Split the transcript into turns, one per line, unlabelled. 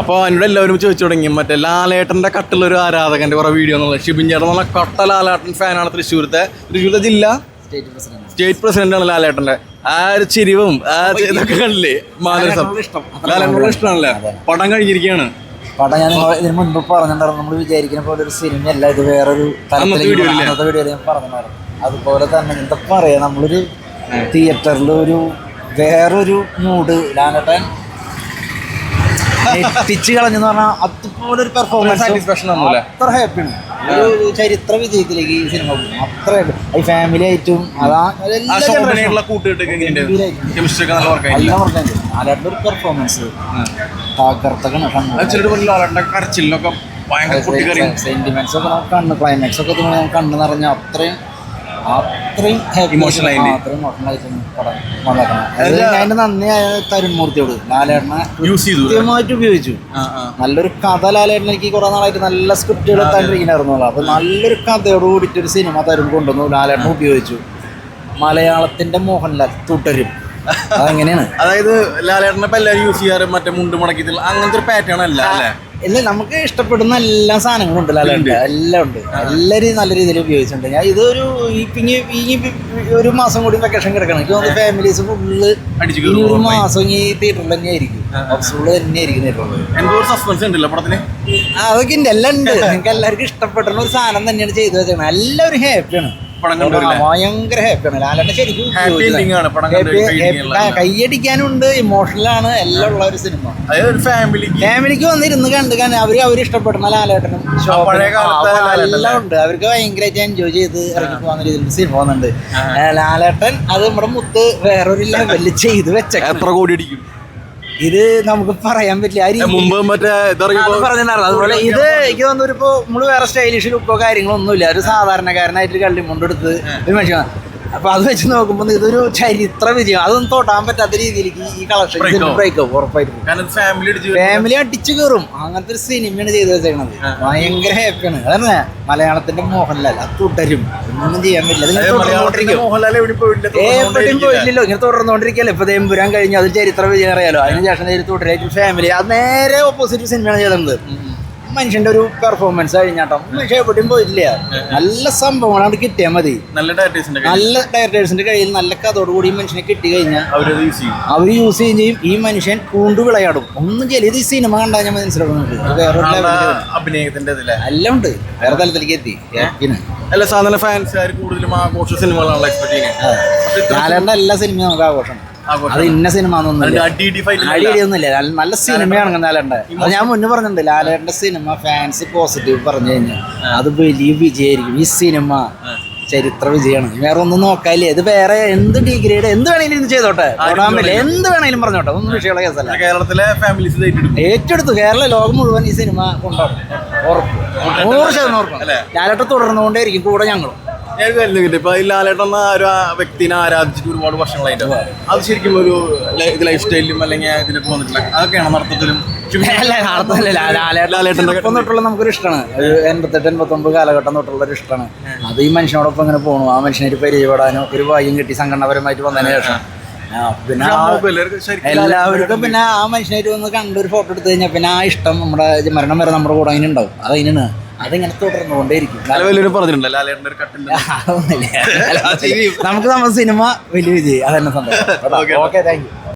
അപ്പോൾ എന്നോട് എല്ലാവരും ചോദിച്ചു തുടങ്ങി മറ്റേ ലാലേട്ടന്റെ കട്ടിലൊരു ആരാധകന്റെ കുറേ വീഡിയോ എന്നുള്ളത് ഷിബിൻ ചേട്ടൻ എന്നുള്ള കട്ട ലാലേട്ടൻ ഫാനാണ് തൃശ്ശൂരത്തെ തൃശ്ശൂരത്തെ ജില്ല?
സ്റ്റേറ്റ് പ്രസിഡന്റ്
സ്റ്റേറ്റ് പ്രസിഡന്റ് ആണ് ലാലേട്ടന്റെ ആ ഒരു ചിരിവും ആ ഇതൊക്കെ കണ്ടില്ലേ? മാനസം ലാലേട്ടനോട് ഇഷ്ടമാണല്ലേ? പടം കഴിഞ്ഞിരിക്കുകയാണ്.
പടം ഞാൻ ഇതിന് മുൻപ് പറഞ്ഞിട്ടുണ്ടായിരുന്നു. നമ്മൾ വിചാരിക്കുന്ന പോലെ ഒരു സിനിമയല്ല ഇത് വേറൊരു?
അന്നത്തെ
വീഡിയോ ഞാൻ പറഞ്ഞിട്ടുണ്ടായിരുന്നു. അതുപോലെ തന്നെ എന്താ പറയാ നമ്മളൊരു തിയേറ്ററിൽ ഒരു വേറൊരു മൂഡ് ലാലട്ടൻ എത്തിച്ച് കളഞ്ഞെന്ന് പറഞ്ഞാൽ അതുപോലെ ഒരു പെർഫോമൻസ്
സാറ്റിസ്ഫാക്ഷൻ ഒന്നുമില്ല.
അത്ര ഹാപ്പിയാണ് ഒരു ചരിത്ര വിജയത്തിലേക്ക് ഈ സിനിമ പോകും. അത്ര ഈ ഫാമിലി ആയിട്ടും അതാ ലാലേട്ടന്റെ ഒരു പെർഫോമൻസ്
തകർത്തൊക്കെ കരച്ചിലൊക്കെ ഭയങ്കര
സെന്റിമെന്റ്സ് ഒക്കെ നമുക്ക് കണ്ണ് ക്ലൈമാക്സ് ഒക്കെ കണ്ണ് നിറഞ്ഞ അത്രയും അത്രയും അത്രയും പടം അതിന്റെ ലാലേട്ടനെ
യൂസ് ചെയ്തു
കൃത്യമായിട്ട് ഉപയോഗിച്ചു നല്ലൊരു കഥ ലാലേട്ടൻ എനിക്ക് കുറെ നാളായിട്ട് നല്ല സ്ക്രിപ്റ്റുകൾ എത്താണ്ടിരിക്കുന്നുണ്ടായിരുന്നു അപ്പൊ നല്ലൊരു കഥയോട് കൂടിയിട്ട് ഒരു സിനിമ തരും കൊണ്ടുവന്നു ലാലേട്ടൻ ഉപയോഗിച്ചു. മലയാളത്തിന്റെ മോഹൻലാൽ തുടരും.
അതായത് ലാലേട്ടനെ ഇപ്പൊ എല്ലാവരും യൂസ് ചെയ്യാറ് മറ്റേ മുണ്ട് മുടക്കി അങ്ങനത്തെ ഒരു പാറ്റേൺ അല്ല അല്ലേ?
ഇല്ല നമുക്ക് ഇഷ്ടപ്പെടുന്ന എല്ലാ സാധനങ്ങളും ഉണ്ട് ലാലേട്ടൻ എല്ലാം ഉണ്ട്. എല്ലാവരും നല്ല രീതിയിൽ ഉപയോഗിച്ചിട്ടുണ്ട്. ഞാൻ ഇതൊരു ഈ പിങ്ങി ഈ ഒരു മാസം കൂടി വെക്കേഷൻ കിടക്കണം. എനിക്ക് തോന്നുന്നു ഫാമിലീസ് ഫുള്ള് ഒരു മാസം ഈ തിയേറ്ററിൽ തന്നെ ആയിരിക്കും ഫുള്ള് തന്നെ ആയിരിക്കും തിയേറ്ററിൽ
സസ്പെൻസ് ഉണ്ടല്ലോ പടത്തിന്
അതൊക്കെ ഉണ്ട് എല്ലാം ഉണ്ട്. നിങ്ങൾക്ക് എല്ലാവർക്കും ഇഷ്ടപ്പെടുന്ന ഒരു സാധനം തന്നെയാണ് ചെയ്തു വെച്ചേക്കണം എല്ലാവരും ഹാപ്പിയാണ്
പടം?
ഭയങ്കര ഹാപ്പിയാണ് ലാലേട്ടൻ ശരിക്കും
ഹാപ്പി. ആണ് പടം കണ്ട്.
കൈയടിക്കാനുണ്ട് ഇമോഷണലാണ് എല്ലാം ഉള്ള ഒരു സിനിമ
അതായത് ഒരു ഫാമിലിക്ക്
ഫാമിലിക്ക് വന്നിരുന്ന് കണ്ട് കാണാൻ അവർ അവർ ഇഷ്ടപ്പെടുന്ന ലാലേട്ടനും ശോഭനയും,
പഴയ കാലത്തെ
ആ,
ലാലേട്ടൻ
എല്ലാം ഉണ്ട്. അവർക്ക് ഭയങ്കരമായിട്ട് എൻജോയ് ചെയ്ത് ഇറങ്ങി പോകുന്ന രീതിയിൽ സിനിമ പോകുന്നുണ്ട് ഏ, ലാലേട്ടൻ അത് നമ്മുടെ മുത്ത് വേറൊരു ലെവലിൽ ചെയ്ത് വെച്ച
എത്ര കോടി അടിക്കും?
ഇത് നമുക്ക് പറയാൻ പറ്റില്ല.
മുമ്പ് മറ്റേ
പറഞ്ഞിട്ടുണ്ടായിരുന്നു അതുപോലെ ഇത് എനിക്ക് തോന്നുന്നു ഇപ്പൊ നമ്മൾ വേറെ സ്റ്റൈലിഷ് ലുക്കോ കാര്യങ്ങളോ ഒന്നുമില്ല ഒരു സാധാരണക്കാരനായിട്ട് കള്ളിമുണ്ടെടുത്ത് കള്ളി മുണ്ടെടുത്ത് ഒരു മനുഷ്യനാണ്. അപ്പൊ അത് വെച്ച് നോക്കുമ്പോൾ ഇതൊരു ചരിത്ര വിജയം. അതൊന്നും തൊടാൻ പറ്റാത്ത രീതിയിലേക്ക് ഈ കളക്ഷൻ
Break ആവും.
ബ്രേക്ക് ആവും ഉറപ്പായിട്ടും.
കാരണം ഫാമിലി അടിച്ച്
കയറും. അങ്ങനത്തെ ഒരു സിനിമയാണ് ചെയ്തു വെച്ചേക്കണത്. ഭയങ്കര ഹാപ്പിയാണ് അതന്നെ മലയാളത്തിന്റെ മോഹൻലാൽ. അത് തുടരും. ഒന്നും ചെയ്യാൻ പറ്റില്ല. എവിടെയും പോയില്ലല്ലോ ഇങ്ങനെ തുടർന്നുകൊണ്ടിരിക്കല്ലോ ഇപ്പൊ തേമ്പുരാൻ കഴിഞ്ഞു. അത് ചരിത്ര വിജയം അറിയാലോ. അതിനുശേഷം തുടരായിട്ട് ഫാമിലി അത് നേരെ ഓപ്പോസിറ്റ് സിനിമയാണ് ചെയ്തത്. മനുഷ്യന്റെ ഒരു പെർഫോമൻസ് കഴിഞ്ഞാട്ടോ മനുഷ്യൻ എവിടെയും പോയില്ല നല്ല സംഭവമാണ് അവിടെ കിട്ടിയാൽ മതി.
നല്ല ഡയറക്ടേഴ്സിന്റെ
നല്ല ഡയറക്ടേഴ്സിന്റെ കയ്യിൽ നല്ല കഥോടുകൂടി ഈ മനുഷ്യനെ കിട്ടി കഴിഞ്ഞാൽ
അവർ യൂസ് ചെയ്യും.
അവർ യൂസ് ചെയ്യുകയും ചെയ്യും. ഈ മനുഷ്യൻ കൂണ്ടു വിളയാടും. ഒന്നും ചെയ്യില്ല. ഇത് ഈ സിനിമ കണ്ടാൽ ഞാൻ മനസ്സിലാക്കുന്നുണ്ട് ലെവലിൽ
അഭിനയത്തിന്റെ
എല്ലാം ഉണ്ട്. വേറെ തലത്തിലേക്ക് എത്തി. പിന്നെ
അല്ല സാധാരണ ഫാൻസ് കൂടുതലും ആഘോഷ സിനിമകളാണ് എക്സ്പെക്ട് ചെയ്യുന്നത്
എല്ലാ സിനിമയും നമുക്ക് ആഘോഷം. അത് ഇന്ന സിനിമ അടിയൊന്നുമില്ല നല്ല- സിനിമയാണ് ലാലേണ്ട അത് ഞാൻ മുന്നേ പറഞ്ഞിട്ടുണ്ട് ലാലേട്ടന്റെ സിനിമ ഫാൻസ് പോസിറ്റീവ് പറഞ്ഞു കഴിഞ്ഞാൽ അത് വലിയ വിജയമായിരിക്കും. ഈ സിനിമ ചരിത്ര വിജയമാണ്. വേറെ ഒന്നും നോക്കാല്ലേ ഇത് വേറെ എന്ത് ഡിഗ്രേഡ് എന്ത് വേണേലും ചെയ്തോട്ടെ. എന്ത് വേണേലും പറഞ്ഞോട്ടെ. ഒന്നും വിഷയമുള്ള കേസല്ല.
കേരളത്തിലെ ഫാമിലീസ്
ഏറ്റെടുത്തു. കേരള ലോകം മുഴുവൻ ഈ സിനിമ കൊണ്ടാടും. ഉറപ്പ്. നൂറ് ശതമാനം ഉറപ്പ്? തുടർന്നുകൊണ്ടേ തുടർന്നുകൊണ്ടേയിരിക്കും. കൂടെ ഞങ്ങളും.
ഞാൻ കരുതുന്നില്ല ഇപ്പൊ ഈ ലാലേട്ടൻ എന്ന ഒരു വ്യക്തിനെ ആരാധിച്ചിട്ട് ഒരുപാട് വർഷങ്ങളായിട്ട്. അത് ശരിക്കും ഒരു ഇത് ലൈഫ് സ്റ്റൈലിലും അല്ലെങ്കിൽ ഇതിലൊക്കെ വന്നിട്ടില്ല. അതൊക്കെയാണ് നടത്തത്തിലും.
ലാലേട്ടൻ തൊട്ടുള്ള നമുക്കൊരു ഇഷ്ടമാണ് എൺപത്തെട്ട് എൺപത്തൊമ്പത് കാലഘട്ടം തൊട്ടുള്ള ഒരു ഇഷ്ടമാണ്. അത് ഈ മനുഷ്യനോടൊപ്പം ഇങ്ങനെ പോകണു ആ മനുഷ്യനായിട്ട് പരിചയപ്പെടാനോ ഒരു ഭാഗ്യം കിട്ടി സംഘടനാപരമായിട്ട് വന്നതിന് ശേഷം. പിന്നെ ആ- എല്ലാവർക്കും പിന്നെ ആ മനുഷ്യനായിട്ട് വന്ന് കണ്ടൊരു ഫോട്ടോ എടുത്തു കഴിഞ്ഞാൽ പിന്നെ ആ ഇഷ്ടം നമ്മുടെ മരണം വരെ നമ്മുടെ കൂടെ അതിനുണ്ടാവും. ഉണ്ടാവും അതിനാണ്. അതിങ്ങനെ തുടർന്നുകൊണ്ടേയിരിക്കും. നമുക്ക് നമ്മുടെ സിനിമ വലിയ വിജയ്. അതന്നെ സന്തോഷം. ഓക്കെ. Thank you.